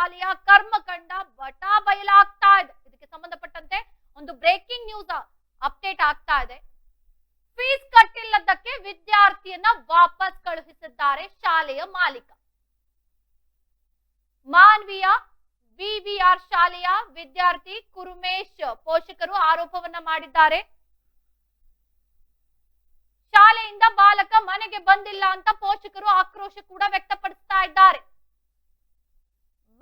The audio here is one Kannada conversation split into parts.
ಶಾಲೆಯ ಕರ್ಮಕಂಡ ಬಟ ಬಯಲಾಗ್ತಾ ಇದೆ. ಇದಕ್ಕೆ ಸಂಬಂಧಪಟ್ಟಂತೆ ಒಂದು ಬ್ರೇಕಿಂಗ್ ನ್ಯೂಸ್ ಅಪ್ಡೇಟ್ ಆಗ್ತಾ ಇದೆ. ಫೀಸ್ ಕಟ್ಟಿಲ್ಲದಕ್ಕೆ ವಿದ್ಯಾರ್ಥಿಯನ್ನ ವಾಪಸ್ ಕಳುಹಿಸಿದ್ದಾರೆ ಶಾಲೆಯ ಮಾಲೀಕ. ಮಾನ್ವಿಯ ವಿವಿಆರ್ ಶಾಲೆಯ ವಿದ್ಯಾರ್ಥಿ ಕುರುಮೇಶ್ ಪೋಷಕರು ಆರೋಪವನ್ನ ಮಾಡಿದ್ದಾರೆ. ಶಾಲೆಯಿಂದ ಬಾಲಕ ಮನೆಗೆ ಬಂದಿಲ್ಲ ಅಂತ ಪೋಷಕರು ಆಕ್ರೋಶ ಕೂಡ ವ್ಯಕ್ತಪಡಿಸ್ತಾ ಇದ್ದಾರೆ.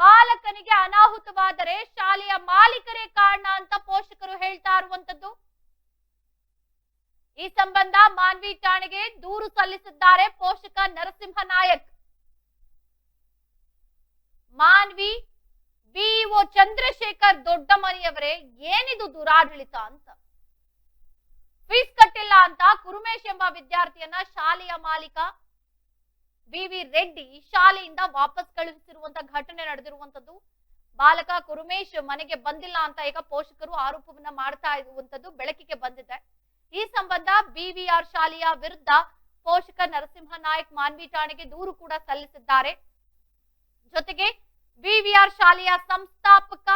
ಬಾಲಕನಿಗೆ ಅನಾಹುತವಾದರೆ ಶಾಲೆಯ ಮಾಲೀಕರೇ ಕಾರಣ ಅಂತ ಪೋಷಕರು ಹೇಳ್ತಾ ಇರುವಂತದ್ದು ಈ ಸಂಬಂಧ ಮಾನ್ವಿ ಠಾಣೆಗೆ ದೂರು ಸಲ್ಲಿಸಿದ್ದಾರೆ ಪೋಷಕ ನರಸಿಂಹ ನಾಯಕ್. ಮಾನ್ವಿ ಬಿಇಒ ಚಂದ್ರಶೇಖರ್ ದೊಡ್ಡಮನಿಯವರೇ ಏನಿದು ದುರಾಡಳಿತ ಅಂತ. ಫೀಸ್ ಕಟ್ಟಿಲ್ಲ ಅಂತ ಕುರುಮೇಶ್ ಎಂಬ ವಿದ್ಯಾರ್ಥಿಯನ್ನ ಶಾಲೆಯ ಮಾಲೀಕ ವಿವಿ ರೆಡ್ಡಿ ಶಾಲೆಯಿಂದ ವಾಪಸ್ ಕಳುಹಿಸಿರುವಂತ ಘಟನೆ ನಡೆದಿರುವಂತದ್ದು ಬಾಲಕ ಕುರುಮೇಶ್ ಮನೆಗೆ ಬಂದಿಲ್ಲ ಅಂತ ಈಗ ಪೋಷಕರು ಆರೋಪವನ್ನ ಮಾಡ್ತಾ ಇರುವಂತದ್ದು ಬೆಳಕಿಗೆ ಬಂದಿದೆ. ಈ ಸಂಬಂಧ ಬಿವಿಆರ್ ಶಾಲೆಯ ವಿರುದ್ಧ ಪೋಷಕ ನರಸಿಂಹ ನಾಯಕ್ ಮಾನ್ವಿ ಠಾಣೆಗೆ ದೂರು ಕೂಡ ಸಲ್ಲಿಸಿದ್ದಾರೆ. ಜೊತೆಗೆ ಬಿವಿಆರ್ ಶಾಲೆಯ ಸಂಸ್ಥಾಪಕ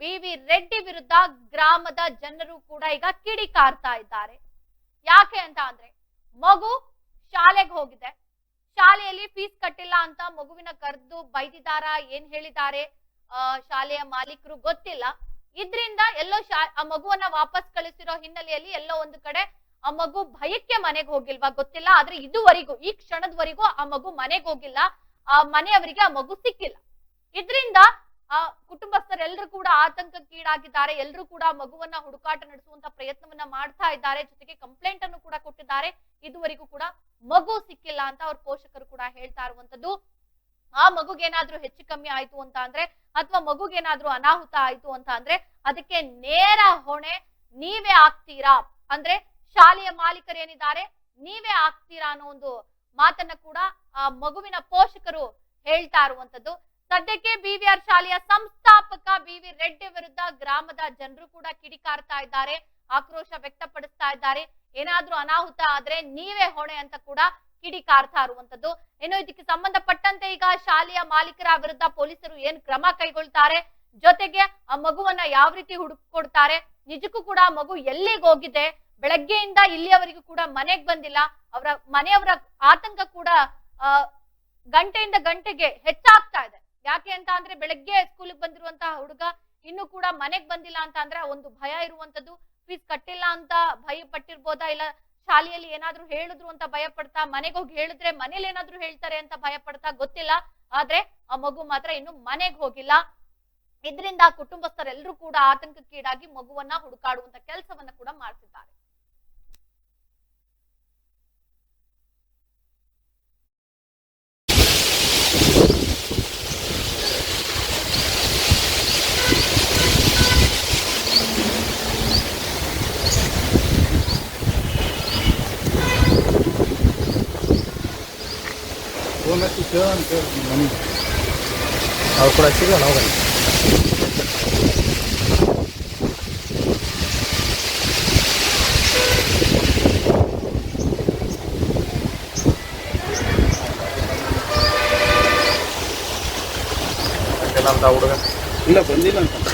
ಬಿವಿ ರೆಡ್ಡಿ ವಿರುದ್ಧ ಗ್ರಾಮದ ಜನರು ಕೂಡ ಈಗ ಕಿಡಿಕಾರ್ತಾ ಇದ್ದಾರೆ. ಯಾಕೆ ಅಂತ ಅಂದ್ರೆ ಮಗು ಶಾಲೆಗೆ ಹೋಗಿದೆ. ಶಾಲೆಯಲ್ಲಿ ಫೀಸ್ ಕಟ್ಟಿಲ್ಲ ಅಂತ ಮಗುವಿನ ಕರೆದು ಬೈದಿದಾರ ಏನ್ ಹೇಳಿದ್ದಾರೆ ಆ, ಶಾಲೆಯ ಮಾಲೀಕರು ಗೊತ್ತಿಲ್ಲ. ಇದ್ರಿಂದ ಎಲ್ಲೋ ಶಾ ಆ ಮಗುವನ್ನ ವಾಪಸ್ ಕಳಿಸಿರೋ ಹಿನ್ನೆಲೆಯಲ್ಲಿ ಎಲ್ಲೋ ಒಂದು ಕಡೆ ಆ ಮಗು ಭಯಕ್ಕೆ ಮನೆಗೆ ಹೋಗಿಲ್ವಾ ಗೊತ್ತಿಲ್ಲ. ಆದ್ರೆ ಇದುವರೆಗೂ ಈ ಕ್ಷಣದವರೆಗೂ ಆ ಮಗು ಮನೆಗೆ ಹೋಗಿಲ್ಲ. ಆ ಮನೆಯವರಿಗೆ ಆ ಮಗು ಸಿಕ್ಕಿಲ್ಲ. ಕುಟುಂಬಸ್ಥರೆಲ್ಲರೂ ಕೂಡ ಆತಂಕಕ್ಕೀಡಾಗಿದ್ದಾರೆ ಎಲ್ಲರೂ ಕೂಡ ಮಗುವನ್ನ ಹುಡುಕಾಟ ನಡೆಸುವಂತ ಪ್ರಯತ್ನವನ್ನ ಮಾಡ್ತಾ ಇದ್ದಾರೆ, ಜೊತೆಗೆ ಕಂಪ್ಲೇಂಟ್ ಅನ್ನು ಕೂಡ ಕೊಟ್ಟಿದ್ದಾರೆ. ಇದುವರೆಗೂ ಕೂಡ ಮಗು ಸಿಕ್ಕಿಲ್ಲ ಅಂತ ಅವ್ರ ಪೋಷಕರು ಕೂಡ ಹೇಳ್ತಾ ಇರುವಂತದ್ದು. ಆ ಮಗುಗೇನಾದ್ರೂ ಹೆಚ್ಚು ಕಮ್ಮಿ ಆಯ್ತು ಅಂತ ಅಂದ್ರೆ, ಅಥವಾ ಮಗುಗೇನಾದ್ರೂ ಅನಾಹುತ ಆಯ್ತು ಅಂತ ಅಂದ್ರೆ, ಅದಕ್ಕೆ ನೇರ ಹೊಣೆ, ನೀವೇ ಆಗ್ತೀರಾ? ಅಂದ್ರೆ ಶಾಲೆಯ ಮಾಲೀಕರೇನಿದ್ದಾರೆ, ನೀವೇ ಆಗ್ತೀರಾ ಅನ್ನೋ ಒಂದು ಮಾತನ್ನ ಕೂಡ ಆ ಮಗುವಿನ ಪೋಷಕರು ಹೇಳ್ತಾ ಇರುವಂತದ್ದು. ಸದ್ಯಕ್ಕೆ ಬಿವಿಆರ್ ಶಾಲೆಯ ಸಂಸ್ಥಾಪಕ ಬಿವಿ ರೆಡ್ಡಿ ವಿರುದ್ಧ ಗ್ರಾಮದ ಜನರು ಕೂಡ ಕಿಡಿಕಾರ್ತಾ ಇದ್ದಾರೆ, ಆಕ್ರೋಶ ವ್ಯಕ್ತಪಡಿಸ್ತಾ ಇದ್ದಾರೆ. ಏನಾದ್ರೂ ಅನಾಹುತ ಆದ್ರೆ ನೀವೇ ಹೊಣೆ ಅಂತ ಕೂಡ ಕಿಡಿಕಾರ್ತಾ ಇರುವಂತದ್ದು ಇನ್ನು ಇದಕ್ಕೆ ಸಂಬಂಧಪಟ್ಟಂತೆ ಈಗ ಶಾಲೆಯ ಮಾಲೀಕರ ವಿರುದ್ಧ ಪೊಲೀಸರು ಏನ್ ಕ್ರಮ ಕೈಗೊಳ್ತಾರೆ, ಜೊತೆಗೆ ಆ ಮಗುವನ್ನ ಯಾವ ರೀತಿ ಹುಡುಕೊಡ್ತಾರೆ, ನಿಜಕ್ಕೂ ಕೂಡ ಮಗು ಎಲ್ಲಿಗೆ ಹೋಗಿದೆ, ಬೆಳಗ್ಗೆಯಿಂದ ಇಲ್ಲಿಯವರೆಗೂ ಕೂಡ ಮನೆಗ್ ಬಂದಿಲ್ಲ, ಅವರ ಮನೆಯವರ ಆತಂಕ ಕೂಡ ಗಂಟೆಯಿಂದ ಗಂಟೆಗೆ ಹೆಚ್ಚಾಗ್ತಾ ಇದೆ. ಯಾಕೆ ಅಂತ ಅಂದ್ರೆ ಬೆಳಗ್ಗೆ ಸ್ಕೂಲಿಗೆ ಬಂದಿರುವಂತಹ ಹುಡುಗ ಇನ್ನು ಕೂಡ ಮನೆಗ್ ಬಂದಿಲ್ಲ ಅಂತ ಅಂದ್ರೆ ಒಂದು ಭಯ ಇರುವಂತದ್ದು. ಫೀಸ್ ಕಟ್ಟಿಲ್ಲ ಅಂತ ಭಯ ಪಟ್ಟಿರ್ಬೋದಾ? ಇಲ್ಲ ಶಾಲೆಯಲ್ಲಿ ಏನಾದ್ರೂ ಹೇಳಿದ್ರು ಅಂತ ಭಯ ಪಡ್ತಾ, ಮನೆಗೆ ಹೋಗಿ ಹೇಳಿದ್ರೆ ಮನೇಲಿ ಏನಾದ್ರೂ ಹೇಳ್ತಾರೆ ಅಂತ ಭಯ ಪಡ್ತಾ ಗೊತ್ತಿಲ್ಲ. ಆದ್ರೆ ಆ ಮಗು ಮಾತ್ರ ಇನ್ನು ಮನೆಗೆ ಹೋಗಿಲ್ಲ. ಇದರಿಂದ ಕುಟುಂಬಸ್ಥರೆಲ್ಲರೂ ಕೂಡ ಆತಂಕಕ್ಕೀಡಾಗಿ ಮಗುವನ್ನ ಹುಡುಕಾಡುವಂತ ಕೆಲಸವನ್ನ ಕೂಡ ಮಾಡ್ತಿದ್ದಾರೆ. ಫೋನ್ ಹಚ್ಚಿ ಕೇಳ ಅಂತ ಹೇಳಿ ಮನೆ ಅವ್ರು ಕೂಡ ಹಚ್ಚಿಲ್ಲ ನಾವು ಅಂತ ಹುಡುಗ ಇಲ್ಲ ಬಂದಿಲ್ಲ ಅಂತ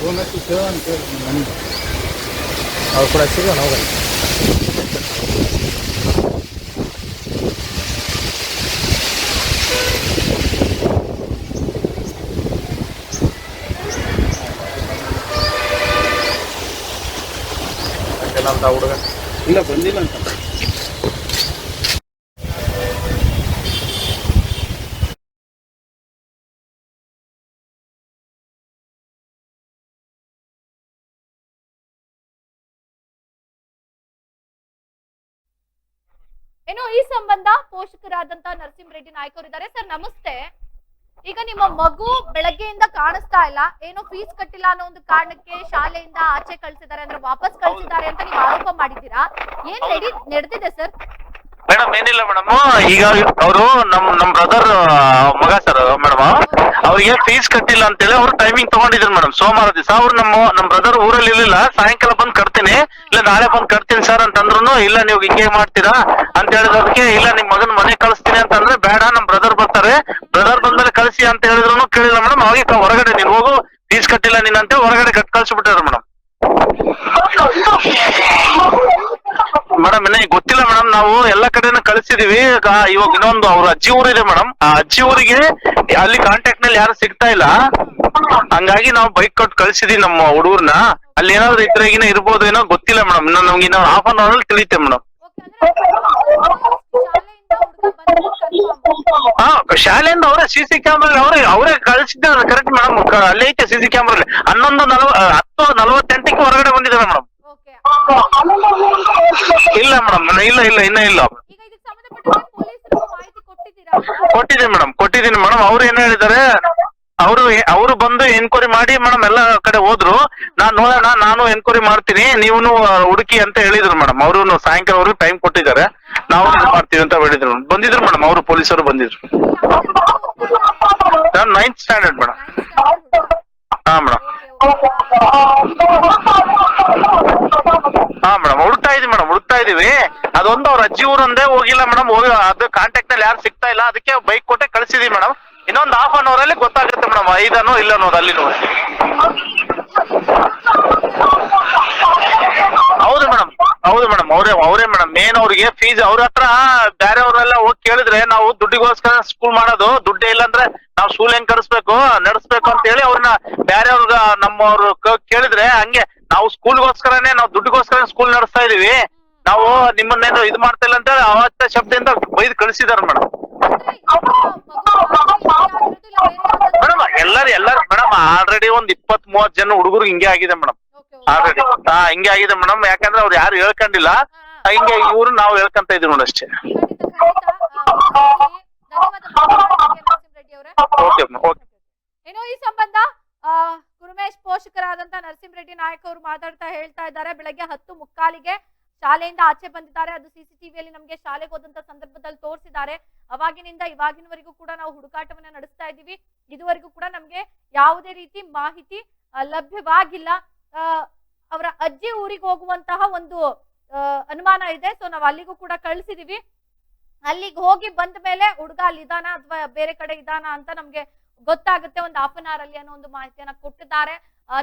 ಫೋನ್ ಹಚ್ಚಿ ಕೇಳ ಅಂತ ಹೇಳಿ ಮನೆ ಅವ್ರು ಕೂಡ ಹಚ್ಚಿಲ್ಲ ನಾವು ಅಂತ ಹುಡುಗ ಇಲ್ಲ ಬಂದಿಲ್ಲ ಏನು ಈ ಸಂಬಂಧ ಪೋಷಕರಾದಂತ ನರಸಿಂಹ ರೆಡ್ಡಿ ನಾಯ್ಕ ಇದ್ದಾರೆ. ಸರ್ ನಮಸ್ತೆ. ಈಗ ನಿಮ್ಮ ಮಗು ಬೆಳಗ್ಗೆಯಿಂದ ಕಾಣಿಸ್ತಾ ಇಲ್ಲ. ಏನೋ ಫೀಸ್ ಕಟ್ಟಿಲ್ಲ ಅನ್ನೋ ಒಂದು ಕಾರಣಕ್ಕೆ ಶಾಲೆಯಿಂದ ಆಚೆ ಕಳ್ಸಿದ್ದಾರೆ ಅಂದ್ರೆ ವಾಪಸ್ ಕಳ್ಸಿದ್ದಾರೆ ಅಂತ ನೀವು ಆರೋಪ ಮಾಡಿದ್ದೀರಾ? ಏನ್ ನಡಿ ನಡೆದಿದೆ ಸರ್? ಮೇಡಮ್ ಏನಿಲ್ಲ ಮೇಡಮ್. ಈಗ ಅವರು ನಮ್ ನಮ್ ಬ್ರದರ್ ಮಗ ಸರ್ ಮೇಡಮ್. ಅವ್ರಿಗೆ ಫೀಸ್ ಕಟ್ಟಿಲ್ಲ ಅಂತೇಳಿ ಅವ್ರು ಟೈಮಿಂಗ್ ತಗೊಂಡಿದ್ರು ಮೇಡಮ್ ಸೋಮವಾರ ದಿವಸ ಅವ್ರು ನಮ್ಮ ನಮ್ಮ ಬ್ರದರ್ ಊರಲ್ಲಿ ಇರ್ಲಿಲ್ಲ. ಸಾಯಂಕಾಲ ಬಂದ್ ಕಟ್ತೀನಿ. ಇಲ್ಲ, ನಾಳೆ ಬಂದ್ ಕಟ್ತೀನಿ ಸರ್ ಅಂತಂದ್ರು ಇಲ್ಲ, ನೀವು ಹಿಂಗೆ ಮಾಡ್ತೀರಾ ಅಂತ ಹೇಳಿದಕ್ಕೆ ಇಲ್ಲ, ನಿಮ್ ಮಗನ್ ಮನೆ ಕಳಿಸ್ತೀನಿ ಅಂತಂದ್ರೆ ಬೇಡ ನಮ್ ಬ್ರದರ್ ಬರ್ತಾರೆ. ಬ್ರದರ್ ಬಂದ್ಮೇಲೆ ಕಳಿಸಿ ಅಂತ ಹೇಳಿದ್ರು ಕೇಳಿಲ್ಲ ಮೇಡಮ್ ಅವಾಗ ಹೊರಗಡೆ ನೀನ್ ಹೋಗು. ಫೀಸ್ ಕಟ್ಟಿಲ್ಲ ನೀನಂತೆ ಹೊರಗಡೆ ಕಟ್ ಕಳ್ಸಿಬಿಟ್ಟಾರೆ ಮೇಡಮ್ ಮೇಡಮ್ ಇನ್ನ ನಾವು ಎಲ್ಲ ಕಡೆನ ಕಳಿಸಿದೀವಿ. ಇವಾಗ ಇನ್ನೊಂದು ಅವ್ರ ಅಜ್ಜಿ ಊರಿದೆ ಮೇಡಮ್. ಆ ಅಜ್ಜಿ ಊರಿಗೆ ಅಲ್ಲಿ ಕಾಂಟ್ಯಾಕ್ಟ್ನಲ್ಲಿ ಯಾರು ಸಿಗ್ತಾ ಇಲ್ಲ. ಹಂಗಾಗಿ ನಾವು ಬೈಕ್ ಕೊಟ್ಟು ಕಳ್ಸಿದೀವಿ ನಮ್ಮ ಹುಡುಗರ್ನ ಅಲ್ಲಿ ಏನಾದ್ರು ಇದ್ರಾಗಿನ ಇರ್ಬೋದು ಏನೋ ಗೊತ್ತಿಲ್ಲ ಮೇಡಮ್. ಇನ್ನು ನಮ್ಗೆ ಇನ್ನೊಂದು ಹಾಫ್ ಅನ್ ಅವರ್ ಅಲ್ಲಿ ತಿಳಿತೆ ಮೇಡಮ್. ಹಾ, ಶಾಲೆಯಿಂದ ಅವರೇ ಸಿ ಸಿ ಕ್ಯಾಮ್ರಾ ಅವರೇ ಅವರೇ ಕಳಿಸಿದ್ದಾರೆ ಕರೆಕ್ಟ್ ಮೇಡಮ್. ಅಲ್ಲಿ ಐತೆ ಸಿ ಸಿ ಕ್ಯಾಮ್ರಾ ಹನ್ನೊಂದು ನಲ್ವ ಹತ್ತು ನಲವತ್ತೆಂಟಕ್ಕೆ ಹೊರಗಡೆ ಬಂದಿದ್ದಾರೆ ಮೇಡಮ್. ಇಲ್ಲ ಮೇಡಮ್ ಇಲ್ಲ ಇಲ್ಲ ಇನ್ನ ಇಲ್ಲ. ಕೊಟ್ಟಿದ್ದೀನಿ ಮೇಡಮ್ ಕೊಟ್ಟಿದ್ದೀನಿ ಮೇಡಮ್. ಅವ್ರು ಏನ್ ಹೇಳಿದ್ದಾರೆ ಅವರು ಅವರು ಬಂದು ಎನ್ಕ್ವೈರಿ ಮಾಡಿ ಮೇಡಮ್ ಎಲ್ಲ ಕಡೆ ಹೋದ್ರು. ನಾನು ನೋಡೋಣ ನಾನು ಎನ್ಕ್ವೈರಿ ಮಾಡ್ತೀನಿ ನೀವು ಹುಡುಕಿ ಅಂತ ಹೇಳಿದ್ರು ಮೇಡಮ್. ಅವರು ಸಾಯಂಕಾಲ ಅವರು ಟೈಮ್ ಕೊಟ್ಟಿದ್ದಾರೆ. ನಾವು ಮಾಡ್ತೀವಿ ಅಂತ ಹೇಳಿದ್ರು. ಬಂದಿದ್ರು ಮೇಡಮ್ ಅವರು ಪೊಲೀಸರು ಬಂದಿದ್ರು. ನಾನು ನೈನ್ತ್ ಸ್ಟ್ಯಾಂಡರ್ಡ್ ಮೇಡಮ್. ಹಾ ಮೇಡಮ್. ಹಾ ಮೇಡಮ್ ಹುಡುಕ್ತಾ ಇದೀವಿ ಮೇಡಮ್ ಹುಡುಕ್ತಾ ಇದೀವಿ. ಅದೊಂದು ಅವ್ರ ಅಜ್ಜಿ ಊರೊಂದೇ ಹೋಗಿಲ್ಲ ಮೇಡಮ್, ಹೋಗಿ ಅದು ಕಾಂಟ್ಯಾಕ್ಟ್ನಲ್ಲಿ ಯಾರು ಸಿಗ್ತಾ ಇಲ್ಲ, ಅದಕ್ಕೆ ಬೈಕ್ ಕೊಟ್ಟೆ ಕಳಿಸಿದೀವಿ ಮೇಡಮ್. ಇನ್ನೊಂದು ಹಾಫ್ ಅನ್ ಅವರ್ ಅಲ್ಲಿ ಗೊತ್ತಾಗುತ್ತೆ ಮೇಡಮ್ ಐದನೋ ಇಲ್ಲ ಅನ್ನೋದು ಅಲ್ಲಿ ಹೌದು ಮೇಡಮ್ ಹೌದು ಮೇಡಮ್ ಅವರೇ ಅವರೇ ಮೇಡಮ್ ಮೇನ್ ಅವ್ರಿಗೆ ಫೀಸ್ ಅವ್ರ ಹತ್ರ ಬೇರೆಯವರೆಲ್ಲ ಹೋಗಿ ಕೇಳಿದ್ರೆ ನಾವು ದುಡ್ಡಿಗೋಸ್ಕರ ಸ್ಕೂಲ್ ಮಾಡೋದು ದುಡ್ಡೆ ಇಲ್ಲ ಅಂದ್ರೆ ನಾವು ಸ್ಕೂಲ್ ಹೆಂಗ್ ಕರ್ಸ್ಬೇಕು ನಡೆಸ್ಬೇಕು ಅಂತ ಹೇಳಿ ಅವ್ರನ್ನ ಬೇರೆಯವ್ರಿಗೆ ನಮ್ಮವ್ರು ಕೇಳಿದ್ರೆ ಹಂಗೆ ನಾವು ಸ್ಕೂಲ್ಗೋಸ್ಕರನೇ ನಾವು ದುಡ್ಡಿಗೋಸ್ಕರ ಸ್ಕೂಲ್ ನಡೆಸ್ತಾ ಇದೀವಿ. ನಾವು ನಿಮ್ಮನ್ನೇನು ಇದು ಮಾಡ್ತಾ ಇಲ್ಲ ಅಂತ ಹೇಳಿ ಅವತ್ತ ಶಬ್ದದಿಂದ ಬೈದು ಕಳಿಸಿದಾರೆ ಮೇಡಮ್ ಮೇಡಮ್ ಎಲ್ಲರೂ ಎಲ್ಲರೂ ಮೇಡಮ್ ಆಲ್ರೆಡಿ ಒಂದ್ ಇಪ್ಪತ್ ಮೂವತ್ ಜನ ಹುಡುಗರು ಹಿಂಗೆ ಆಗಿದೆ ಮೇಡಮ್ ಆಲ್ರೆಡಿ. ಹಾ ಹಿಂಗೆ ಆಗಿದೆ ಮೇಡಮ್. ಯಾಕಂದ್ರೆ ಅವ್ರು ಯಾರು ಹೇಳ್ಕೊಂಡಿಲ್ಲ. ಹಿಂಗೆ ಇವ್ರು ನಾವು ಹೇಳ್ಕೊಂತ ಇದೀವಿ ನೋಡಿ ಅಷ್ಟೇ. ಓಕೆ. ಓಕೆ ಏನೋ ಈ ಸಂಬಂಧ ಆ, ಗುರುಮೇಶ್ ಪೋಷಕರಾದಂತ ನರಸಿಂಹರೆಡ್ಡಿ ನಾಯಕ್ ಅವರು ಮಾತಾಡ್ತಾ ಹೇಳ್ತಾ ಇದ್ದಾರೆ. ಬೆಳಗ್ಗೆ ಹತ್ತು ಮುಕ್ಕಾಲಿಗೆ ಶಾಲೆಯಿಂದ ಆಚೆ ಬಂದಿದ್ದಾರೆ. ಅದು ಸಿಸಿಟಿವಿಯಲ್ಲಿ ನಮಗೆ ಶಾಲೆಗೆ ಹೋದಂತ ಸಂದರ್ಭದಲ್ಲಿ ತೋರಿಸಿದ್ದಾರೆ. ಅವಾಗಿನಿಂದ ಇವಾಗಿನವರೆಗೂ ಕೂಡ ನಾವು ಹುಡುಕಾಟವನ್ನ ನಡೆಸ್ತಾ ಇದ್ದೀವಿ. ಇದುವರೆಗೂ ಕೂಡ ನಮಗೆ ಯಾವುದೇ ರೀತಿ ಮಾಹಿತಿ ಲಭ್ಯವಾಗಿಲ್ಲ. ಅವರ ಅಜ್ಜಿ ಊರಿಗೆ ಹೋಗುವಂತಹ ಒಂದು ಅನುಮಾನ ಇದೆ. ಸೊ ನಾವು ಅಲ್ಲಿಗೂ ಕೂಡ ಕಳಿಸಿದೀವಿ. ಅಲ್ಲಿಗೆ ಹೋಗಿ ಬಂದ ಮೇಲೆ ಹುಡುಗ ಅಲ್ಲಿ ಇದಾನ ಅಥವಾ ಬೇರೆ ಕಡೆ ಇದಾನ ಅಂತ ನಮ್ಗೆ ಗೊತ್ತಾಗುತ್ತೆ. ಒಂದು ಹಾಫ್ ಅನ್ ಅವರ್ ಅಲ್ಲಿ ಅನ್ನೋ ಒಂದು ಮಾಹಿತಿಯನ್ನ ಕೊಟ್ಟಿದ್ದಾರೆ.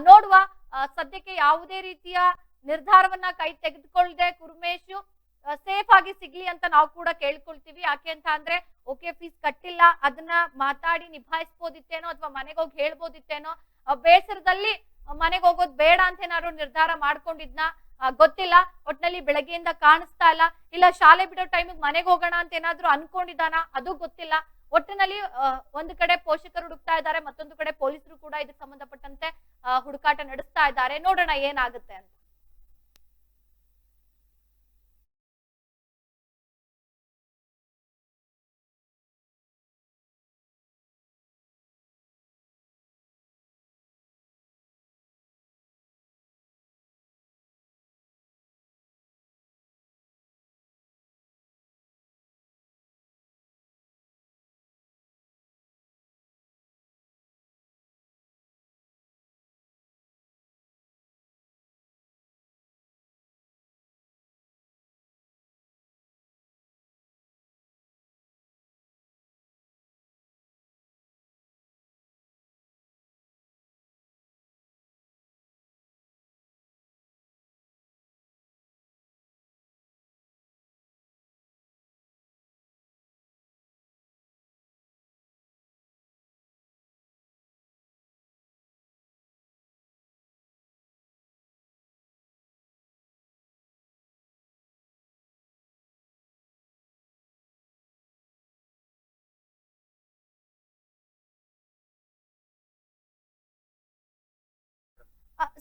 ನೋಡುವ. ಸದ್ಯಕ್ಕೆ ಯಾವುದೇ ರೀತಿಯ ನಿರ್ಧಾರವನ್ನ ಕೈ ತೆಗೆದುಕೊಳ್ಳದೆ ಕುರುಮೇಶು ಸೇಫ್ ಆಗಿ ಸಿಗ್ಲಿ ಅಂತ ನಾವು ಕೂಡ ಕೇಳ್ಕೊಳ್ತೀವಿ. ಯಾಕೆ ಅಂತ ಅಂದ್ರೆ ಓಕೆ ಫೀಸ್ ಕಟ್ಟಿಲ್ಲ. ಅದನ್ನ ಮಾತಾಡಿ ನಿಭಾಯಿಸ್ಬೋದಿತ್ತೇನೋ ಅಥವಾ ಮನೆಗೆ ಹೋಗಿ ಹೇಳ್ಬೋದಿತ್ತೇನೋ ಬೇಸರದಲ್ಲಿ ಮನೆಗೆ ಹೋಗೋದು ಬೇಡ ಅಂತ ಏನಾದ್ರು ನಿರ್ಧಾರ ಮಾಡ್ಕೊಂಡಿದ್ನ? ಗೊತ್ತಿಲ್ಲ. ಒಟ್ನಲ್ಲಿ ಬೆಳಗ್ಗೆಯಿಂದ ಕಾಣಿಸ್ತಾ ಇಲ್ಲ. ಇಲ್ಲ, ಶಾಲೆ ಬಿಡೋ ಟೈಮಿಗೆ ಮನೆಗೆ ಹೋಗೋಣ ಅಂತ ಏನಾದ್ರು ಅನ್ಕೊಂಡಿದ್ದಾನ? ಅದು ಗೊತ್ತಿಲ್ಲ. ಒಟ್ಟಿನಲ್ಲಿ ಒಂದು ಕಡೆ ಪೋಷಕರು ಹುಡುಕ್ತಾ ಇದ್ದಾರೆ, ಮತ್ತೊಂದು ಕಡೆ ಪೊಲೀಸರು ಕೂಡ ಇದಕ್ಕೆ ಸಂಬಂಧಪಟ್ಟಂತೆ ಹುಡುಕಾಟ ನಡೆಸ್ತಾ ಇದ್ದಾರೆ. ನೋಡೋಣ ಏನಾಗುತ್ತೆ ಅಂತ.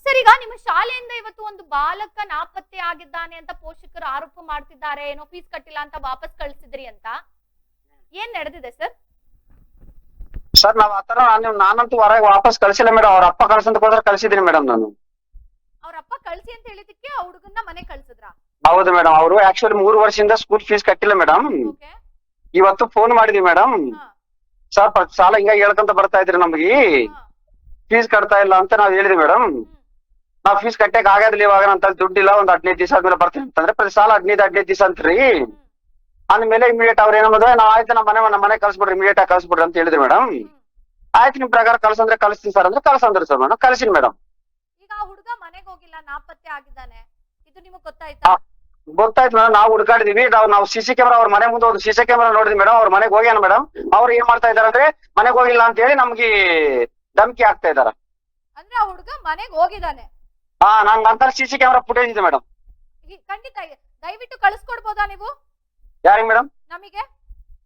ಸರ್ ಈಗ ನಿಮ್ಮ ಶಾಲೆಯಿಂದ ಇವತ್ತು ಒಂದು ಬಾಲಕ ನಾಪತ್ತೆ ಆಗಿದ್ದಾನೆ ಅಂತ ಪೋಷಕರು ಆರೋಪ ಮಾಡ್ತಿದ್ದಾರೆ ಏನೋ ಫೀಸ್ ಕಟ್ಟಿಲ್ಲ ಅಂತ ವಾಪಸ್ ಕಳ್ಸಿದ್ರಿ ಅಂತ? ಏನ್ ನಡೆದಿದೆ ಸರ್? ಸರ್ ನಾವ್ ಆತರ ನಾನು ನಾನಂತೂ ಹೊರಗೆ ವಾಪಸ್ ಕಳ್ಸಿಲ್ಲ ಮೇಡಮ್ ಅವ್ರ ಅಪ್ಪ ಕಳ್ಸಂತ ಕಳ್ಸಿದೀನಿ ಮೇಡಮ್ ನಾನು. ಅವ್ರ ಅಪ್ಪ ಕಳ್ಸಿ ಅಂತ ಹೇಳಿದಕ್ಕೆ ಆ ಹುಡುಗನ್ನ ಮನೆ ಕಳ್ಸಿದ್ರ? ಹೌದು ಮೇಡಮ್ ಅವರು ಆಕ್ಚುಲಿ ಮೂರು ವರ್ಷದಿಂದ ಸ್ಕೂಲ್ ಫೀಸ್ ಕಟ್ಟಿಲ್ಲ ಮೇಡಮ್. ಇವತ್ತು ಫೋನ್ ಮಾಡಿದ್ವಿ ಮೇಡಮ್. ಸರ್ ಸಾಲ ಹಿಂಗ ಹೇಳ್ಕೊಂತ ಬರ್ತಾ ಇದ್ರಿ ನಮ್ಗೆ. ಫೀಸ್ ಕಟ್ತಾ ಇಲ್ಲ ಅಂತ ನಾವ್ ಹೇಳಿದ್ವಿ ಮೇಡಮ್ ನಾವ್ ಫೀಸ್ ಕಟ್ಟಕ್ ಆಗೋದಿಲ್ಲ ಇವಾಗ ಅಂತ ದುಡ್ಡಿಲ್ಲ ಒಂದ್ ಹದಿನೈದು ದಿವಸ ಆದ್ಮೇಲೆ ಬರ್ತೀನಿ ಅಂತಂದ್ರೆ ಪ್ರತಿ ಸಾಲ ಹದಿನೈದು ಹದಿನೈದು ದಿವಸ ಅಂತ್ರಿ. ಅಂದ್ಮೇಲೆ ಇಮಿಡಿಯೇಟ್ ಅವ್ರ ಏನ್ ಮಾಡಿದ್ರೆ ನಾವ್ ಆಯ್ತು ನಮ್ಮ ಮನೆ ನಮ್ಮ ಮನೆ ಕಳ್ಸ್ಬಿಡ್ರಿ ಇಮಿಡಿಯೇಟ್ ಆಗಿ ಕಳ್ಸ್ಬಿಡ್ರಿ ಅಂತ ಹೇಳಿದ್ರಿ ಮೇಡಮ್ ಆಯ್ತು ನಿಮ್ ಪ್ರಕಾರ ಕಳ್ಸಂದ್ರೆ ಕಳಿಸ್ತೀನಿ ಸರ್ ಅಂದ್ರೆ ಕಳ್ಸಂದ್ರಿ ಸರ್ ಮೇಡಮ್ ಕಳ್ಸಿನಿ ಮೇಡಮ್ ಈಗ ಹುಡುಗ ಮನೆಗೆ ಹೋಗಿಲ್ಲ ನಾಪತ್ತೆ ಆಗಿದ್ದಾನೆ. ಇದು ನಿಮಗೆ ಗೊತ್ತಾಯ್ತಾ? ಗೊತ್ತಾಯ್ತು ಮೇಡಮ್ ನಾವು ಹುಡುಕಾಡಿದೀವಿ ನಾವು ನಾವು ಸಿಸಿ ಕ್ಯಾಮರಾ ಅವ್ರ ಮನೆ ಮುಂದೆ ಒಂದು ಸಿಸಿ ಕ್ಯಾಮರಾ ನೋಡಿದ್ವಿ ಮೇಡಮ್ ಅವ್ರ ಮನೆಗೆ ಹೋಗ್ಯಾನ ಮೇಡಮ್ ಅವ್ರು ಏನ್ ಮಾಡ್ತಾ ಇದಾರೆ ಅಂದ್ರೆ ಮನೆಗೆ ಹೋಗಿಲ್ಲ ಅಂತ ಹೇಳಿ ನಮ್ಗೆ ಧಮಕಿ ಆಗ್ತಾ ಇದಾರ ಅಂದ್ರೆ ಆ ಹುಡುಗ ಮನೆಗೆ ಹೋಗಿದಾನೆ ಹಾ ನಂಗ್ ಅಂತ ಸಿಸಿ ಕ್ಯಾಮೆರಾ ಫುಟೇಜ್ ಇದೆ ಮೇಡಮ್ ಈ- ಖಂಡಿತ ದಯವಿಟ್ಟು ಕಳಿಸ್ಕೊಡ್ಬೋದಾ ನೀವು? ಯಾರಿಗೆ ಮೇಡಮ್ ನಮಗೆ?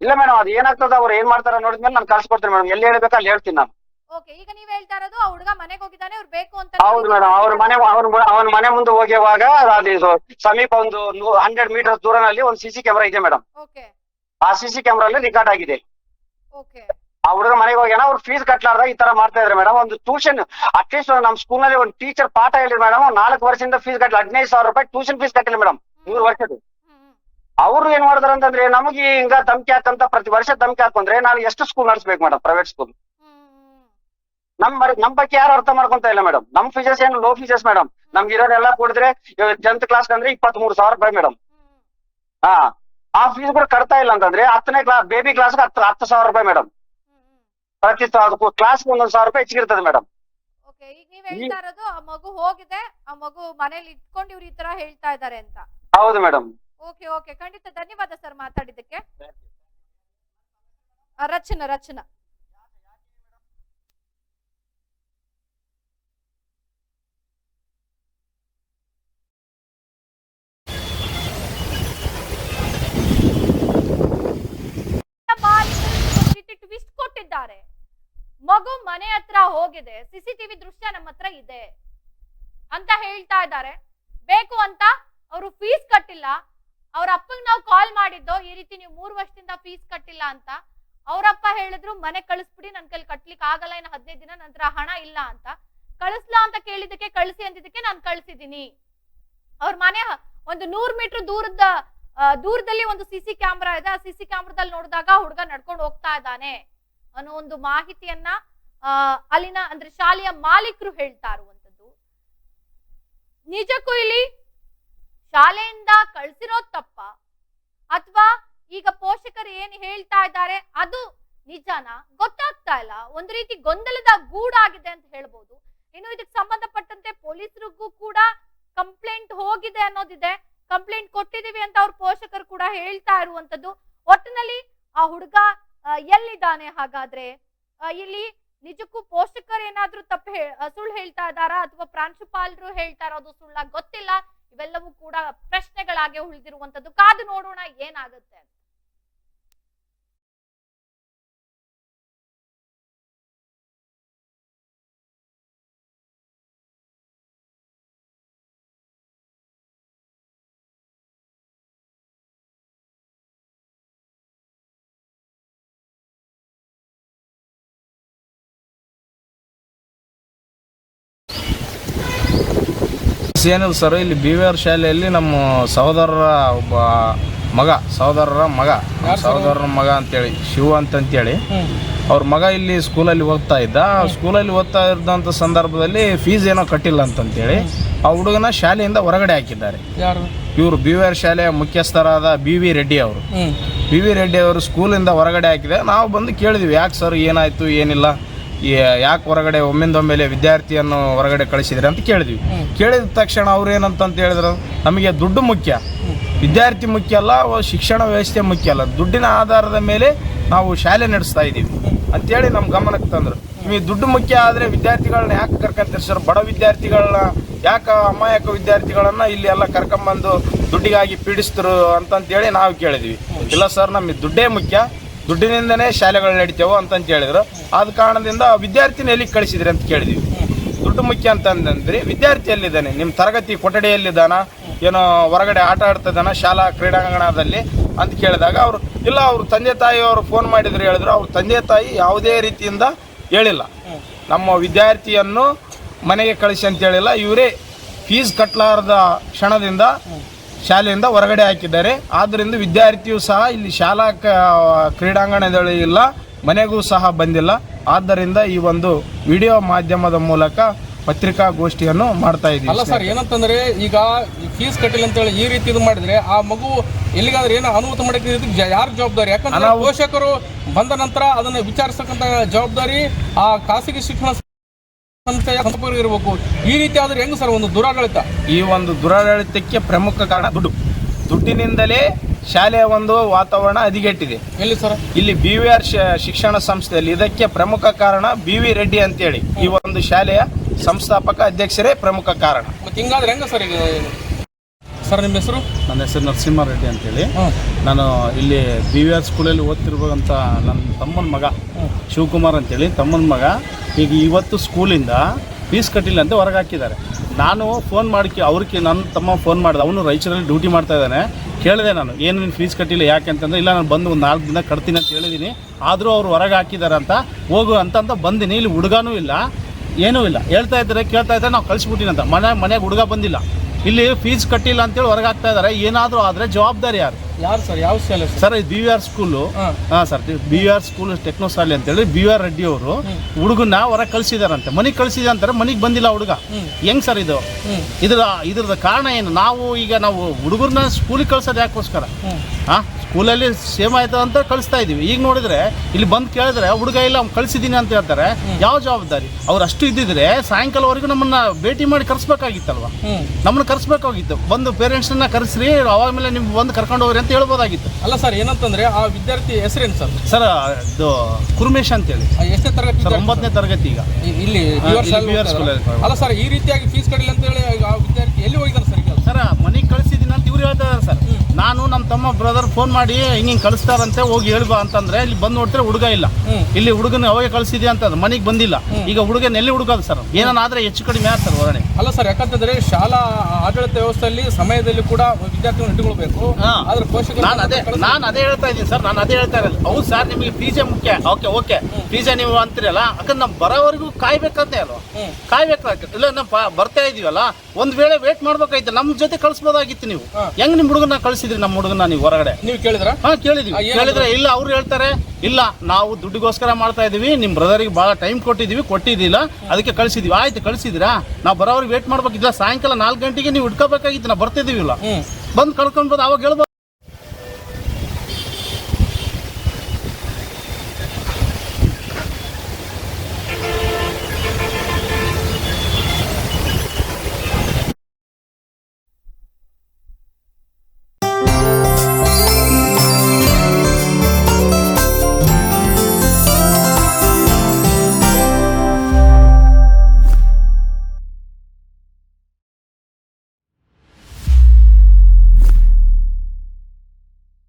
ಇಲ್ಲ ಮೇಡಮ್ ಅದು ಏನಾಗ್ತದ ಅವ್ರು ಏನ್ ಮಾಡ್ತಾರ ನೋಡಿದ್ಮೇಲೆ ನಾನು ಕಳ್ಸಿಕೊಡ್ತೀನಿ ಮೇಡಮ್ ಎಲ್ಲಿ ಹೇಳ್ಬೇಕು ಅಲ್ಲಿ ಹೇಳ್ತೀನಿ ನಾನು. ಓಕೆ ಈಗ ನೀವ್ ಹೇಳ್ತಾ ಇರೋದು ಆ ಹುಡುಗ ಮನೆಗೆ ಹೋಗಿದ್ದಾನೆ ಅವ್ರು ಬೇಕು ಅಂತ ಹೌದು ಮೇಡಮ್ ಅವ್ರ ಮನೆ ಅವ್ರ ಅವನ ಮನೆ ಮುಂದೆ ಹೋಗುವಾಗ ಇದು ಸಮೀಪ ಒಂದು ಹಂಡ್ರೆಡ್ ಮೀಟರ್ ದೂರನಲ್ಲಿ ಒಂದು ಸಿಸಿ ಕ್ಯಾಮೆರಾ ಇದೆ ಮೇಡಮ್ ಓಕೆ ಆ ಸಿಸಿ ಕ್ಯಾಮ್ರಾ ಅಲ್ಲಿ ರೆಕಾರ್ಡ್ ಆಗಿದೆ. ಓಕೆ ಆ ಹುಡುಗರ ಮನೆಗೆ ಏನೋ ಅವ್ರು ಫೀಸ್ ಕಟ್ಲಾರ್ದ ಈ ತರ ಮಾಡ್ತಾ ಇದ್ರೆ ಮೇಡಮ್ ಒಂದು ಟ್ಯೂಷನ್ ಅಟ್ಲೀಸ್ಟ್ ನಮ್ ಸ್ಕೂಲ್ನಲ್ಲಿ ಒಂದು ಟೀಚರ್ ಪಾಠ ಹೇಳಿ ಮೇಡಮ್ ನಾಲ್ಕು ವರ್ಷದಿಂದ ಫೀಸ್ ಕಟ್ಲ ಹದಿನೈದು ಸಾವಿರ ರೂಪಾಯಿ ಟ್ಯೂಷನ್ ಫೀಸ್ ಕಟ್ಟಿಲ್ಲ ಮೇಡಮ್ ಮೂರು ವರ್ಷದ ಅವ್ರು ಏನ್ ಮಾಡಿದ್ರು ಅಂತಂದ್ರೆ, ನಮಗೆ ಹಿಂಗ ಧಮಕಿ ಹಾಕಂತ ಪ್ರತಿ ವರ್ಷ ಧಮಕಿ ಹಾಕೊಂಡ್ರೆ ನಾನು ಎಷ್ಟು ಸ್ಕೂಲ್ ನಡೆಸ್ಬೇಕು ಮೇಡಮ್ ಪ್ರೈವೇಟ್ ಸ್ಕೂಲ್ ನಮ್ ನಮ್ ಬಗ್ಗೆ ಯಾರು ಅರ್ಥ ಮಾಡ್ಕೊಂತ ಇಲ್ಲ ಮೇಡಮ್ ನಮ್ ಫೀಸಸ್ ಏನು ಲೋ ಫೀಸಸ್ ಮೇಡಮ್ ನಮ್ಗೆ ಇರೋರೆಲ್ಲ ಕೊಡಿದ್ರೆ ಟೆಂತ್ ಕ್ಲಾಸ್ ಅಂದ್ರೆ ಇಪ್ಪತ್ತ್ ಮೂರು ಸಾವಿರ ರೂಪಾಯಿ ಮೇಡಮ್ ಹಾ, ಆ ಫೀಸ್ ಕೂಡ ಕಟ್ತಾ ಇಲ್ಲ ಅಂತಂದ್ರೆ ಹತ್ತನೇ ಕ್ಲಾಸ್ ಬೇಬಿ ಕ್ಲಾಸ್ ಹತ್ತು ಹತ್ತು ಸಾವಿರ ರೂಪಾಯಿ ಮೇಡಮ್ ಪ್ರತಿ ಕ್ಲಾಸ್ ಒಂದೊಂದು ಸಾವಿರ ರೂಪಾಯಿ ಹೆಚ್ಚಿಗೆ ಇರ್ತದೆ ಮೇಡಮ್ ಓಕೆ ಈಗ ನೀವ್ ಹೇಳ್ತಾ ಇರೋದು ಆ ಮಗು ಹೋಗಿದೆ ಆ ಮಗು ಮನೇಲಿ ಇಟ್ಕೊಂಡು ಇವ್ರು ಈ ತರ ಹೇಳ್ತಾ ಇದ್ದಾರೆ ಅಂತ. ಹೌದು ಮೇಡಮ್ ಓಕೆ ಓಕೆ ಖಂಡಿತ ಧನ್ಯವಾದ ಸರ್ ಮಾತಾಡಿದ್ದಕ್ಕೆ. ರಚನಾ ರಚನಾ ಟ್ವಿಸ್ಟ್ ಕೊಟ್ಟಿದ್ದಾರೆ ಮಗು ಮನೆ ಹತ್ರ ಹೋಗಿದೆ. ಸಿಸಿಟಿವಿ ದೃಶ್ಯ ನಮ್ಮ ಹತ್ರ ಇದೆ ಅಂತ ಹೇಳ್ತಾ ಇದ್ದಾರೆ. ಬೇಕು ಅಂತ ಅವರು ಫೀಸ್ ಕಟ್ಟಿಲ್ಲ. ಅವ್ರ ಅಪ್ಪಗೆ ನಾವು ಕಾಲ್ ಮಾಡಿದ್ದು, ಈ ರೀತಿ ನೀವು ಮೂರು ವರ್ಷದಿಂದ ಫೀಸ್ ಕಟ್ಟಿಲ್ಲ ಅಂತ. ಅವರಪ್ಪ ಹೇಳಿದ್ರು, ಮನೆ ಕಳಿಸ್ಬಿಡಿ, ನನ್ ಕೈಲಿ ಕಟ್ಲಿಕ್ಕೆ ಆಗಲ್ಲ, ಇನ್ನು ಹದಿನೈದು ದಿನ ನಂತರ ಹಣ ಇಲ್ಲ ಅಂತ. ಕಳಿಸ್ಲಾ ಅಂತ ಕೇಳಿದಕ್ಕೆ ಕಳಿಸಿ ಅಂದಿದ್ದಕ್ಕೆ ನಾನು ಕಳಿಸಿದೀನಿ ಅವ್ರ ಮನೆ ಒಂದು ನೂರ್ ಮೀಟರ್ ದೂರದ ದೂರದಲ್ಲಿ ಒಂದು ಸಿಸಿ ಕ್ಯಾಮ್ರಾ ಇದೆ. ಆ ಸಿಸಿ ಕ್ಯಾಮ್ರಾದಲ್ಲಿ ನೋಡಿದಾಗ ಹುಡುಗ ನಡ್ಕೊಂಡು ಹೋಗ್ತಾ ಇದ್ದಾನೆ ಅನ್ನೋ ಒಂದು ಮಾಹಿತಿಯನ್ನ ಅಲ್ಲಿನ ಅಂದ್ರೆ ಶಾಲೆಯ ಮಾಲೀಕರು ಹೇಳ್ತಾ ಇರುವಂತದ್ದು ನಿಜಕ್ಕೂ ಇಲ್ಲಿ ಶಾಲೆಯಿಂದ ಕಳ್ಸಿರೋ ತಪ್ಪ. ಅಥವಾ ಈಗ ಪೋಷಕರು ಏನು ಹೇಳ್ತಾ ಇದ್ದಾರೆ ಅದು ನಿಜಾನ? ಗೊತ್ತಾಗ್ತಾ ಇಲ್ಲ. ಒಂದು ರೀತಿ ಗೊಂದಲದ ಗೂಡಾಗಿದೆ ಅಂತ ಹೇಳ್ಬೋದು. ಇನ್ನು ಇದಕ್ಕೆ ಸಂಬಂಧಪಟ್ಟಂತೆ ಪೊಲೀಸರಿಗೂ ಕೂಡ ಕಂಪ್ಲೇಂಟ್ ಹೋಗಿದೆ ಅನ್ನೋದಿದೆ. ಕಂಪ್ಲೇಂಟ್ ಕೊಟ್ಟಿದೀವಿ ಅಂತ ಅವ್ರ ಪೋಷಕರು ಕೂಡ ಹೇಳ್ತಾ ಇರುವಂತದ್ದು ಒಟ್ಟಿನಲ್ಲಿ ಆ ಹುಡುಗ ಎಲ್ಲಿದ್ದಾನೆ ಹಾಗಾದ್ರೆ? ಇಲ್ಲಿ ನಿಜಕ್ಕೂ ಪೋಷಕರು ಏನಾದ್ರೂ ತಪ್ಪು ಸುಳ್ಳು ಹೇಳ್ತಾ ಇದ್ದಾರಾ? ಅಥವಾ ಪ್ರಾಂಶುಪಾಲರು ಹೇಳ್ತಾ ಇರೋದು ಸುಳ್ಳ ಗೊತ್ತಿಲ್ಲ? ಇವೆಲ್ಲವೂ ಕೂಡ ಪ್ರಶ್ನೆಗಳಾಗೆ ಉಳಿದಿರುವಂತದ್ದು ಕಾದು ನೋಡೋಣ ಏನಾಗುತ್ತೆ ಅಂತ. ಏನಿಲ್ಲ ಸರ್ ಇಲ್ಲಿ ಬಿ ವಿ ಆರ್ ಶಾಲೆಯಲ್ಲಿ ನಮ್ಮ ಸಹೋದರರ ಒಬ್ಬ ಮಗ ಸಹೋದರರ ಮಗ ಸಹೋದರರ ಮಗ ಅಂತೇಳಿ ಶಿವ ಅಂತಂತೇಳಿ. ಅವ್ರ ಮಗ ಇಲ್ಲಿ ಸ್ಕೂಲಲ್ಲಿ ಓದ್ತಾ ಇದ್ದ. ಸ್ಕೂಲಲ್ಲಿ ಓದ್ತಾ ಇದ್ದಂಥ ಸಂದರ್ಭದಲ್ಲಿ ಫೀಸ್ ಏನೋ ಕಟ್ಟಿಲ್ಲ ಅಂತಂತೇಳಿ ಆ ಹುಡುಗನ ಶಾಲೆಯಿಂದ ಹೊರಗಡೆ ಹಾಕಿದ್ದಾರೆ. ಇವರು ಬಿ ವಿ ಆರ್ ಶಾಲೆಯ ಮುಖ್ಯಸ್ಥರಾದ ಬಿ ವಿ ರೆಡ್ಡಿ ಅವರು. ಬಿ ವಿ ರೆಡ್ಡಿ ಅವರು ಸ್ಕೂಲಿಂದ ಹೊರಗಡೆ ಹಾಕಿದೆ ನಾವು ಬಂದು ಕೇಳಿದ್ವಿ ಯಾಕೆ ಸರ್ ಏನಾಯಿತು ಏನಿಲ್ಲ? ಯಾಕೆ ಹೊರಗಡೆ ಒಮ್ಮಿಂದೊಮ್ಮೆಲೆ ವಿದ್ಯಾರ್ಥಿಯನ್ನು ಹೊರಗಡೆ ಕಳಿಸಿದ್ರೆ ಅಂತ ಕೇಳಿದ್ವಿ. ಕೇಳಿದ ತಕ್ಷಣ ಅವ್ರು ಏನಂತಂತ ಹೇಳಿದ್ರು ನಮಗೆ ದುಡ್ಡು ಮುಖ್ಯ. ವಿದ್ಯಾರ್ಥಿ ಮುಖ್ಯ ಅಲ್ಲ ಶಿಕ್ಷಣ ವ್ಯವಸ್ಥೆ ಮುಖ್ಯ ಅಲ್ಲ. ದುಡ್ಡಿನ ಆಧಾರದ ಮೇಲೆ ನಾವು ಶಾಲೆ ನಡೆಸ್ತಾ ಇದ್ದೀವಿ. ಅಂತೇಳಿ ನಮ್ಮ ಗಮನಕ್ಕೆ ತಂದರು. ನಿಮಗೆ ದುಡ್ಡು ಮುಖ್ಯ ಆದರೆ ವಿದ್ಯಾರ್ಥಿಗಳನ್ನ ಯಾಕೆ ಕರ್ಕೊಂತೀರಿ ಸರ್ ಬಡ ವಿದ್ಯಾರ್ಥಿಗಳನ್ನ ಯಾಕೆ ಅಮಾಯಕ ವಿದ್ಯಾರ್ಥಿಗಳನ್ನು ಇಲ್ಲಿ ಎಲ್ಲ ಕರ್ಕೊಂಬಂದು ದುಡ್ಡಿಗಾಗಿ ಪೀಡಿಸ್ತರು ಅಂತಂತೇಳಿ ನಾವು ಕೇಳಿದ್ವಿ. ಇಲ್ಲ ಸರ್ ನಮಗೆ ದುಡ್ಡೇ ಮುಖ್ಯ. ದುಡ್ಡಿನಿಂದನೇ ಶಾಲೆಗಳು ನಡಿತೇವೆ ಅಂತಂತ ಹೇಳಿದ್ರು. ಆದ ಕಾರಣದಿಂದ ವಿದ್ಯಾರ್ಥಿನ ಎಲ್ಲಿಗೆ ಕಳಿಸಿದ್ರಿ ಅಂತ ಕೇಳಿದ್ವಿ. ದುಡ್ಡು ಮುಖ್ಯ ಅಂತಂದ್ರೆ ವಿದ್ಯಾರ್ಥಿ ಎಲ್ಲಿದ್ದಾನೆ ನಿಮ್ಮ ತರಗತಿ ಕೊಠಡಿಯಲ್ಲಿದ್ದಾನ? ಏನೋ ಹೊರಗಡೆ ಆಟ ಆಡ್ತಿದ್ದಾನ? ಶಾಲಾ ಕ್ರೀಡಾಂಗಣದಲ್ಲಿ ಅಂತ ಕೇಳಿದಾಗ ಅವರು, ಇಲ್ಲ, ಅವ್ರ ತಂದೆ ತಾಯಿ ಅವರು ಫೋನ್ ಮಾಡಿದ್ರು ಹೇಳಿದ್ರು. ಅವ್ರ ತಂದೆ ತಾಯಿ ಯಾವುದೇ ರೀತಿಯಿಂದ ಹೇಳಿಲ್ಲ. ನಮ್ಮ ವಿದ್ಯಾರ್ಥಿಯನ್ನು ಮನೆಗೆ ಕಳಿಸಿ ಅಂತ ಹೇಳಿಲ್ಲ. ಇವರೇ ಫೀಸ್ ಕಟ್ಟಲಾರದ ಕ್ಷಣದಿಂದ ಶಾಲೆಯಿಂದ ಹೊರಗಡೆ ಹಾಕಿದ್ದಾರೆ. ಆದ್ದರಿಂದ ವಿದ್ಯಾರ್ಥಿಯು ಸಹ ಇಲ್ಲಿ ಶಾಲಾ ಕ್ರೀಡಾಂಗಣದಲ್ಲಿ ಇಲ್ಲ ಮನೆಗೂ ಸಹ ಬಂದಿಲ್ಲ. ಆದ್ದರಿಂದ ಈ ಒಂದು ವಿಡಿಯೋ ಮಾಧ್ಯಮದ ಮೂಲಕ ಪತ್ರಿಕಾಗೋಷ್ಠಿಯನ್ನು ಮಾಡ್ತಾ ಅಲ್ಲ ಇದ್ದೀವಿ ಸರ್ ಏನಂತಂದ್ರೆ ಈಗ ಫೀಸ್ ಕಟ್ಟಿಲ್ಲ ಅಂತ ಹೇಳಿ ಈ ರೀತಿ ಇದು ಮಾಡಿದ್ರೆ ಆ ಮಗು ಎಲ್ಲಿಗಾದ್ರೆ ಏನೋ ಅನುಮತಿ ಮಾಡಕ್ಕೆ ಯಾರು ಜವಾಬ್ದಾರಿ? ಯಾಕಂದ್ರೆ ಪೋಷಕರು ಬಂದ ನಂತರ ಅದನ್ನ ವಿಚಾರಿಸತಕ್ಕಂತ ಜವಾಬ್ದಾರಿ ಆ ಖಾಸಗಿ ಶಿಕ್ಷಣ ಸಂಸ್ಥೆಯ ಸಂಪರ್ಕ ಇರಬೇಕು. ಈ ರೀತಿ ಆದ್ರೆ ಹೆಂಗ್ ಸರ್ ಒಂದು ದುರಾಡಳಿತ? ಈ ಒಂದು ದುರಾಡಳಿತಕ್ಕೆ ಪ್ರಮುಖ ಕಾರಣ ದುಡ್ಡು. ದುಡ್ಡಿನಿಂದಲೇ ಶಾಲೆಯ ಒಂದು ವಾತಾವರಣ ಅದಿಗೆಟ್ಟಿದೆ ಎಲ್ಲಿ ಸರ್? ಇಲ್ಲಿ ಬಿ ವಿ ಆರ್ ಶಿಕ್ಷಣ ಸಂಸ್ಥೆಯಲ್ಲಿ. ಇದಕ್ಕೆ ಪ್ರಮುಖ ಕಾರಣ ಬಿ ವಿ ರೆಡ್ಡಿ ಅಂತೇಳಿ. ಈ ಒಂದು ಶಾಲೆಯ ಸಂಸ್ಥಾಪಕ ಅಧ್ಯಕ್ಷರೇ ಪ್ರಮುಖ ಕಾರಣ. ಮತ್ತೆ ಹಿಂಗಾದ್ರೆ ಹೆಂಗ ಸರ್ ಈಗ ಸರ್ ನಿಮ್ಮ ಹೆಸರು? ನನ್ನ ಹೆಸರು ನರಸಿಂಹಾರೆಡ್ಡಿ ಅಂತೇಳಿ. ನಾನು ಇಲ್ಲಿ ಬಿ ವಿ ಆರ್ ಸ್ಕೂಲಲ್ಲಿ ಓದ್ತಿರ್ಬೋದಂಥ ನನ್ನ ತಮ್ಮನ ಮಗ ಶಿವಕುಮಾರ್ ಅಂತೇಳಿ ತಮ್ಮನ ಮಗ ಈಗ ಇವತ್ತು ಸ್ಕೂಲಿಂದ ಫೀಸ್ ಕಟ್ಟಿಲ್ಲ ಅಂತ ಹೊರಗೆ ಹಾಕಿದ್ದಾರೆ. ನಾನು ಫೋನ್ ಮಾಡಿ ಅವ್ರಿಗೆ ನನ್ನ ತಮ್ಮ ಫೋನ್ ಮಾಡಿದೆ ಅವನು ರಾಯಚೂರಲ್ಲಿ ಡ್ಯೂಟಿ ಮಾಡ್ತಾ ಇದ್ದಾನೆ. ಕೇಳಿದೆ ನಾನು ಏನು ನೀನು ಫೀಸ್ ಕಟ್ಟಿಲ್ಲ ಯಾಕೆ ಅಂತಂದ್ರೆ ಇಲ್ಲ ನಾನು ಬಂದು ಒಂದು ನಾಲ್ಕು ದಿನ ಕಟ್ತೀನಿ ಅಂತ ಹೇಳಿದ್ದೀನಿ ಆದರೂ ಅವ್ರು ಹೊರಗೆ ಹಾಕಿದ್ದಾರೆ ಅಂತ ಹೋಗು ಅಂತ ಅಂತ ಬಂದಿನಿ. ಇಲ್ಲಿ ಹುಡುಗನೂ ಇಲ್ಲ ಏನೂ ಇಲ್ಲ. ಹೇಳ್ತಾ ಇದ್ದಾರೆ ಕೇಳ್ತಾ ಇದ್ದಾರೆ ನಾವು ಕಳಿಸ್ಬಿಟ್ಟಿನಿ ಅಂತ. ಮನೆ ಮನೆಗೆ ಹುಡುಗ ಬಂದಿಲ್ಲ. ಇಲ್ಲಿ ಫೀಸ್ ಕಟ್ಟಿಲ್ಲ ಅಂತೇಳಿ ಹೊರಗಾಗ್ತಾ ಇದ್ದಾರೆ ಏನಾದರೂ ಆದರೆ ಜವಾಬ್ದಾರಿ ಯಾರು? ಯಾರು ಸರ್? ಯಾವ ಶಾಲೆ ಸರ್? ಇದು ಬಿ ವಿ ಆರ್ ಸ್ಕೂಲು ಹಾಂ. Sir B V R school techno ಶಾಲೆ ಅಂತೇಳಿ ಬಿ ವಿ ಆರ್ ರೆಡ್ಡಿ ಅವರು ಹುಡುಗನ ಹೊರ ಕಳಿಸಿದಾರಂತೆ. ಮನೆಗೆ ಕಳಿಸಿದ ಅಂತಾರೆ ಮನೆಗೆ ಬಂದಿಲ್ಲ ಹುಡುಗ. ಹೆಂಗ್ ಸರ್ ಇದು. ಇದ್ರ ಇದ್ರದ ಕಾರಣ ಏನು? ನಾವು ಈಗ ನಾವು ಹುಡುಗರನ್ನ ಸ್ಕೂಲಿಗೆ ಕಳ್ಸೋದು ಯಾಕೋಸ್ಕರ? ಹಾಂ ಸ್ಕೂಲಲ್ಲಿ ಸೇಮ್ ಆಯ್ತು ಅಂತ ಕಳಿಸ್ತಾ ಇದೀವಿ. ಈಗ ನೋಡಿದ್ರೆ ಇಲ್ಲಿ ಬಂದು ಕೇಳಿದ್ರೆ ಹುಡುಗ ಇಲ್ಲ ಅವ್ನು ಕಳಿಸಿದ್ದೀನಿ ಅಂತ ಹೇಳ್ತಾರೆ. ಯಾವ ಜವಾಬ್ದಾರಿ? ಅವ್ರು ಅಷ್ಟು ಇದ್ದಿದ್ರೆ ಸಾಯಂಕಾಲವರೆಗೂ ನಮ್ಮನ್ನ ಭೇಟಿ ಮಾಡಿ ಕರ್ಸ್ಬೇಕಾಗಿತ್ತಲ್ವಾ? ನಮ್ಮನ್ನ ಕರೆಸ್ಬೇಕಾಗಿತ್ತು. ಬಂದು ಪೇರೆಂಟ್ಸನ್ನ ಕರೆಸ್ರಿ ಅವಾಗ ಮೇಲೆ ನಿಮ್ಗೆ ಬಂದು ಕರ್ಕೊಂಡು ಹೋಗ್ರಿ ಅಂತ ಹೇಳ್ಬೋದಾಗಿತ್ತು. ಅಲ್ಲ ಸರ್ ಏನಂತಂದ್ರೆ ಆ ವಿದ್ಯಾರ್ಥಿ ಹೆಸರೇನು ಸರ್? ಸರ್ ಇದು ಕುರ್ಮೇಶ್ ಅಂತೇಳಿ. ಆ ಎಷ್ಟನೇ ತರಗತಿ ಸರ್ ಒಂಬತ್ತನೇ ತರಗತಿ ಈಗ. ಇಲ್ಲಿ ಅಲ್ಲ ಸರ್ ಈ ರೀತಿಯಾಗಿ ಫೀಸ್ ಕಡಿಲ್ಲ ಅಂತ ಹೇಳಿ ಆ ವಿದ್ಯಾರ್ಥಿ ಎಲ್ಲಿ ಹೋಗಿದ್ದಾರೆ ಸರ್ ಈಗ? ಸರ್ ಮನೆಗೆ ಕಳಿಸಿದ್ದೀನಿ ಅಂತ ಇವ್ರು ಹೇಳ್ತಾ ಇದ್ದಾರೆ ಸರ್. ನಾನು ನಮ್ಮ ತಮ್ಮ ಬ್ರದರ್ ಫೋನ್ ಮಾಡಿ ಹಿಂಗೆ ಹಿಂಗೆ ಕಳಿಸ್ತಾರಂತೆ ಹೋಗಿ ಹೇಳ್ಬಾ ಅಂತಂದ್ರೆ ಇಲ್ಲಿ ಬಂದು ನೋಡ್ತಾರೆ ಹುಡುಗ ಇಲ್ಲ. ಇಲ್ಲಿ ಹುಡುಗನ ಅವಾಗ ಕಳಿಸಿದ್ಯಾ ಅಂತ ಮನೆಗೆ ಬಂದಿಲ್ಲ. ಈಗ ಹುಡುಗನ ಎಲ್ಲಿ ಹುಡುಗದು ಸರ್? ಏನಾದ್ರೆ ಹೆಚ್ಚು ಕಡಿಮೆ ಆಯ್ತು ಸರ್ ಹೊರಗಡೆ. ಅಲ್ಲ ಸರ್ ಯಾಕಂತಂದ್ರೆ ಶಾಲಾ ಆಡಳಿತ ವ್ಯವಸ್ಥೆಯಲ್ಲಿ ಸಮಯದಲ್ಲಿ ಕೂಡ ವಿದ್ಯಾರ್ಥಿಗಳು ಇಟ್ಟುಕೊಳ್ಬೇಕು. ಆದ್ರೆ ಪೋಷಕರು ನಾನು ಅದೇ. ನಾನು ಅದೇ ಹೇಳ್ತಾ ಇದ್ದೀನಿ ಸರ್ ನಾನು ಅದೇ ಹೇಳ್ತಾ ಇರೋದು. ಹೌದು ಸರ್ ನಿಮಗೆ ಫೀಸೇ ಮುಖ್ಯ. Okay okay. ಫೀಸೇ ನೀವು ಅಂತೀರಲ್ಲ ಯಾಕಂದ್ರೆ ನಾವು ಬರೋವರೆಗೂ ಕಾಯ್ಬೇಕಂತೆ ಅಲ್ವಾ. ಕಾಯ್ಬೇಕಾಗ್ತದೆ ಇಲ್ಲ ಪಾ- ಬರ್ತಾ ಇದೀವಲ್ಲ ಒಂದ್ ವೇಳೆ ವೇಟ್ ಮಾಡ್ಬೇಕಾಯ್ತು ನಮ್ಮ ಜೊತೆ ಕಳಿಸ್ಬೋದಾಗಿತ್ತು ನೀವು. ಹೆಂಗ್ ನಿಮ್ ಹುಡುಗನ ಕಳಿಸಿದ್ರಿ? ನಮ್ಮ ಹುಡುಗನ ನೀವು ಹೊರಗಡೆ. ನೀವು ಕೇಳಿದ್ರ? ಹಾ ಕೇಳಿದ್ವಿ. ಕೇಳಿದ್ರೆ ಇಲ್ಲ ಅವ್ರು ಹೇಳ್ತಾರೆ ಇಲ್ಲ ನಾವು ದುಡ್ಡಿಗೋಸ್ಕರ ಮಾಡ್ತಾ ಇದೀವಿ ನಿಮ್ಮ ಬ್ರದರ್ಗೆ ಬಹಳ ಟೈಮ್ ಕೊಟ್ಟಿದೀವಿ ಕೊಟ್ಟಿದ್ದಿಲ್ಲ ಅದಕ್ಕೆ ಕಳಿಸಿದ್ವಿ. ಆಯ್ತು ಕಳಿಸಿದ್ರಾ? ನಾವು ಬರೋವ್ರಿಗೆ ವೇಟ್ ಮಾಡ್ಬೇಕಿಲ್ಲ ಸಾಯಂಕಾಲ ನಾಲ್ಕು ಗಂಟೆಗೆ ನೀವು ಇಟ್ಕೋಬೇಕಾಗಿತ್ತು ನಾವು ಬರ್ತಿದೀವಿ ಇಲ್ಲ ಬಂದು ಕಳ್ಕೊಂಡ್ಬೋದು ಅವಾಗ ಹೇಳ್ಬೋದು